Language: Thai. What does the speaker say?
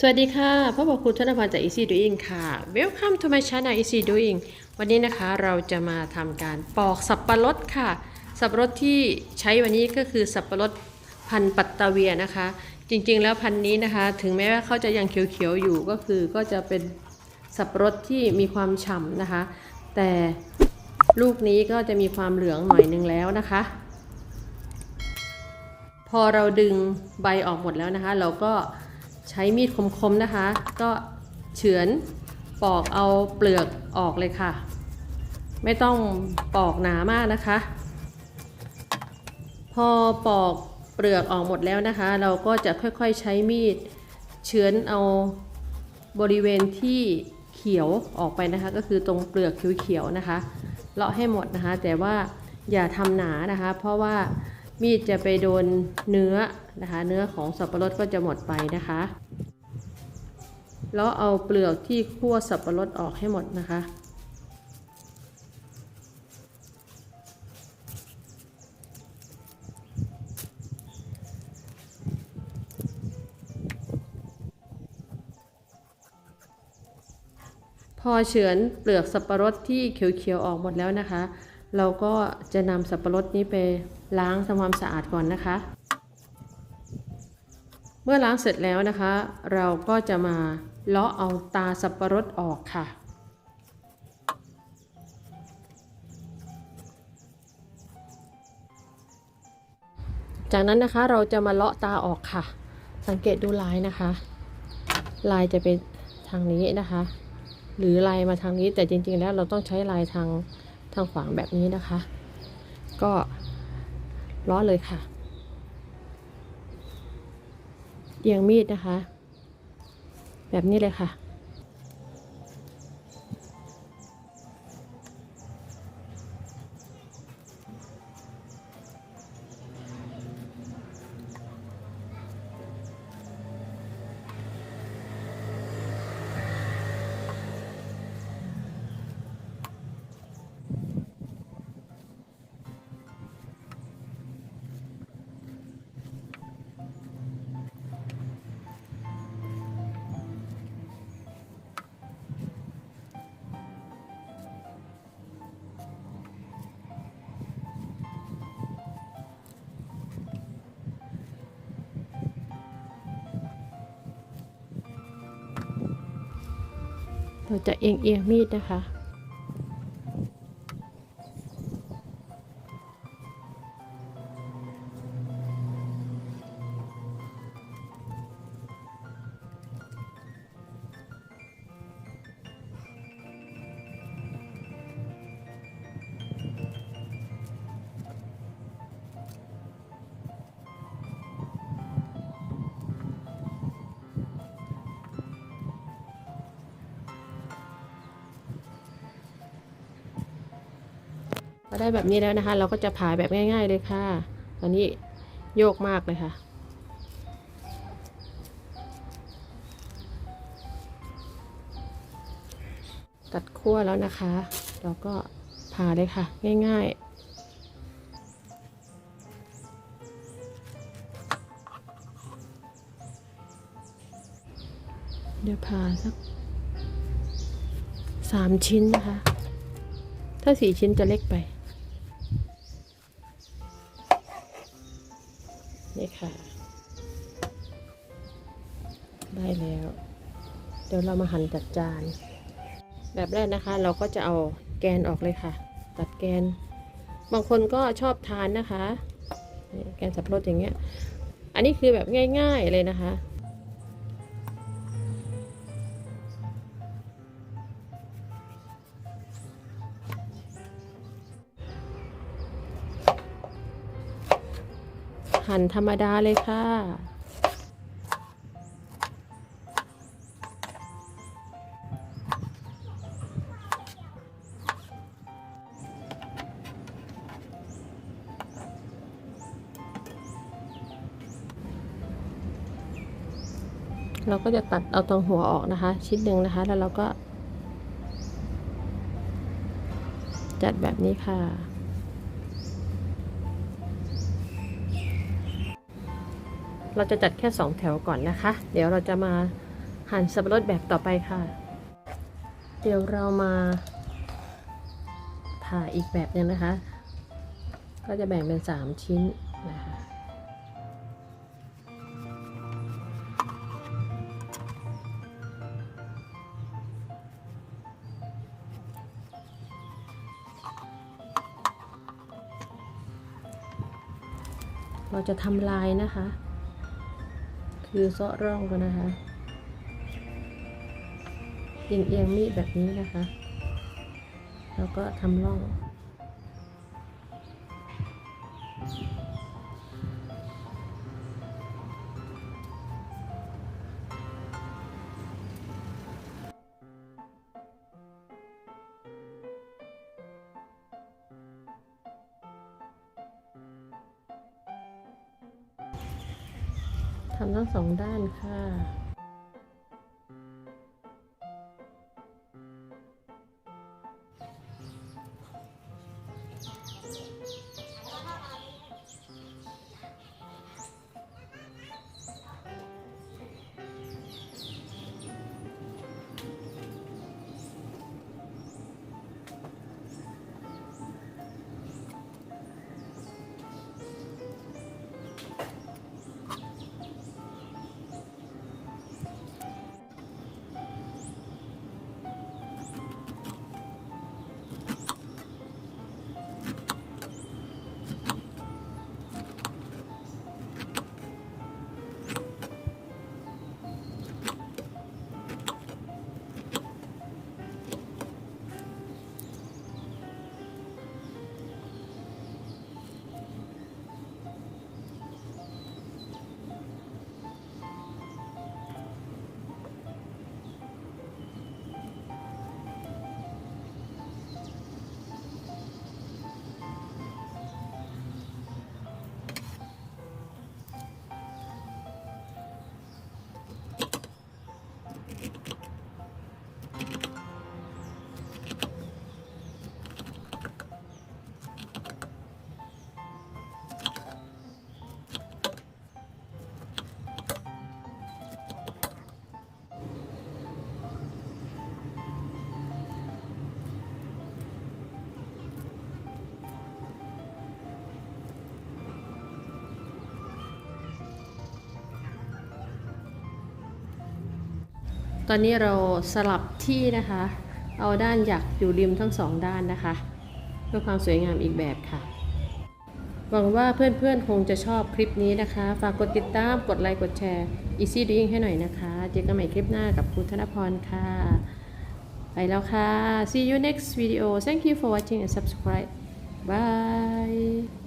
สวัสดีค่ะพ่อบอกคุณธนพันธ์จาก Easy Doing ค่ะ Welcome to my channel Easy Doing วันนี้นะคะเราจะมาทำการปอกสับปะรดค่ะ สับปะรดที่ใช้วันนี้ก็คือสับปะรดพันปัตตาเวียนะคะ จริงๆแล้วพันนี้นะคะ ถึงแม้ว่าเขาจะยังเขียวๆอยู่ก็คือก็จะเป็นสับปะรดที่มีความฉ่ำนะคะ แต่ลูกนี้ก็จะมีความเหลืองหน่อยนึงแล้วนะคะ พอเราดึงใบออกหมดแล้วนะคะ เราก็ ใช้มีดคมๆนะคะ ก็เฉือนปอกเอาเปลือกออกเลยค่ะ ไม่ต้องปอกหนามากนะคะ พอปอกเปลือกออกหมดแล้วนะคะ เราก็จะค่อยๆใช้มีดเฉือนเอาบริเวณที่เขียวออกไปนะคะ ก็คือตรงเปลือกเขียวๆนะคะเลาะให้หมดนะคะ แต่ว่าอย่าทำหนานะคะ เพราะว่ามีดจะไปโดนเนื้อ นะคะ เนื้อของสับปะรดก็จะหมดไปนะคะ แล้วเอาเปลือกที่คั่วสับปะรดออกให้หมดนะคะพอเฉือนเปลือกสับปะรดที่เขียวๆออกหมดแล้วนะคะ เราก็จะนำสับปะรดนี้ไปล้างทำความสะอาดก่อนนะคะ เมื่อล้างเสร็จแล้วนะคะ เราก็จะมาเลาะเอาตาสับปะรดออกค่ะ จากนั้นนะคะเราจะมาเลาะตาออกค่ะ สังเกตดูลายนะคะ ลายจะเป็นทางนี้นะคะ หรือลายมาทางนี้แต่จริงๆแล้วเราต้องใช้ลายทางทางขวางแบบนี้นะคะ ก็ล้อเลยค่ะ เอียงมีดนะคะ แบบนี้เลยค่ะ เราจะเอียงเอียงมีดนะคะ ได้แบบนี้แล้วนะคะ เราก็จะผ่าแบบง่าย ๆเลยค่ะ ตอนนี้โยกมากเลยค่ะ ตัดขั้วแล้วนะคะ เราก็ผ่าเลยค่ะ ง่ายๆเดี๋ยวผ่าสักสามชิ้นนะคะ ถ้าสี่ชิ้นจะเล็กไป ค่ะ ได้แล้ว เดี๋ยวเรามาหั่นจัดจาน แบบแรกนะคะ เราก็จะเอาแกนออกเลยค่ะ ตัดแกน บางคนก็ชอบทานนะคะ แกนสับปะรดอย่างเงี้ย อันนี้คือแบบง่าย ๆเลยนะคะ หั่นธรรมดาเลยค่ะ เราก็จะตัดเอาตรงหัวออกนะคะ ชิ้นหนึ่งนะคะ แล้วเราก็ จัดแบบนี้ค่ะ เราจะจัดแค่ 2 แถวก่อนนะคะ เดี๋ยวเราจะมาหั่นสับปะรดแบบต่อไปค่ะ เดี๋ยวเรามาผ่าอีกแบบหนึงนะคะ ก็จะแบ่งเป็น 3 ชิ้นนะคะเราจะทำลายนะคะ ยืนเซาะร่องกันนะคะเอียงเอียงๆมีดแบบนี้นะคะ แล้วก็ทำร่อง ทำทั้งสองด้านค่ะ ตอนนี้เราสลับที่นะคะ เอาด้านหยักอยู่ริมทั้งสองด้านนะคะ เพื่อความสวยงามอีกแบบค่ะ หวังว่าเพื่อนๆคงจะชอบคลิปนี้นะคะ ฝากกดติดตาม กดไลค์ กดแชร์ Easy Doing ให้หน่อยนะคะ เจอกันใหม่คลิปหน้ากับคุณธนพรค่ะ ไปแล้วค่ะ see you next video thank you for watching and subscribe bye